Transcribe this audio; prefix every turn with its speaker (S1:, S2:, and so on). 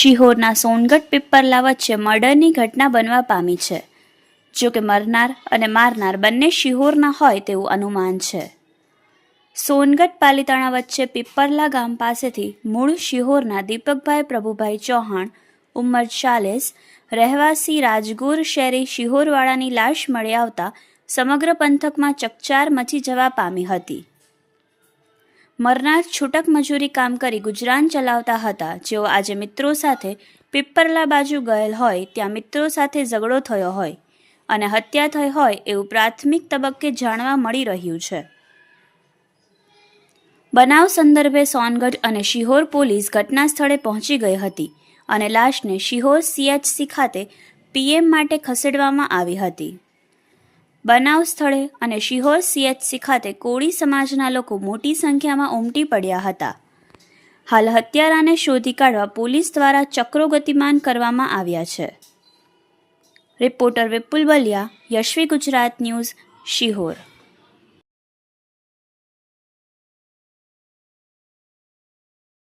S1: શિહોરના સોનગઢ પીપરલા વચ્ચે મર્ડરની ઘટના બનવા પામી છે. જો કે મરનાર અને મારનાર બંને શિહોરના હોય તેવું અનુમાન છે. સોનગઢ પાલિતાણા વચ્ચે પીપરલા ગામ પાસેથી મૂળ શિહોરના દીપકભાઈ પ્રભુભાઈ ચૌહાણ, ઉંમર ચાલીસ, રહેવાસી રાજગોર શેરી શિહોરવાળાની લાશ મળી આવતા સમગ્ર પંથકમાં ચકચાર મચી જવા પામી હતી. મરનાર છૂટક મજૂરી કામ કરી ગુજરાન ચલાવતા હતા. જેઓ આજે મિત્રો સાથે પીપરલા બાજુ ગયેલ હોય, ત્યાં મિત્રો સાથે ઝઘડો થયો હોય અને હત્યા થઈ હોય એવું પ્રાથમિક તબક્કે જાણવા મળી રહ્યું છે. બનાવ સંદર્ભે સોનગઢ અને શિહોર પોલીસ ઘટના સ્થળે પહોંચી ગઈ હતી અને લાશને શિહોર સીએચસી ખાતે પીએમ માટે ખસેડવામાં આવી હતી. બનાવ સ્થળે અને શિહોર સીએચસી ખાતે કોળી સમાજના લોકો મોટી સંખ્યામાં ઉમટી પડ્યા હતા. હાલ હત્યારાને શોધી કાઢવા પોલીસ દ્વારા ચક્રો ગતિમાન કરવામાં આવ્યા છે. Reporter Vipul Baliya, Yashvi Gujarat news, Sihor.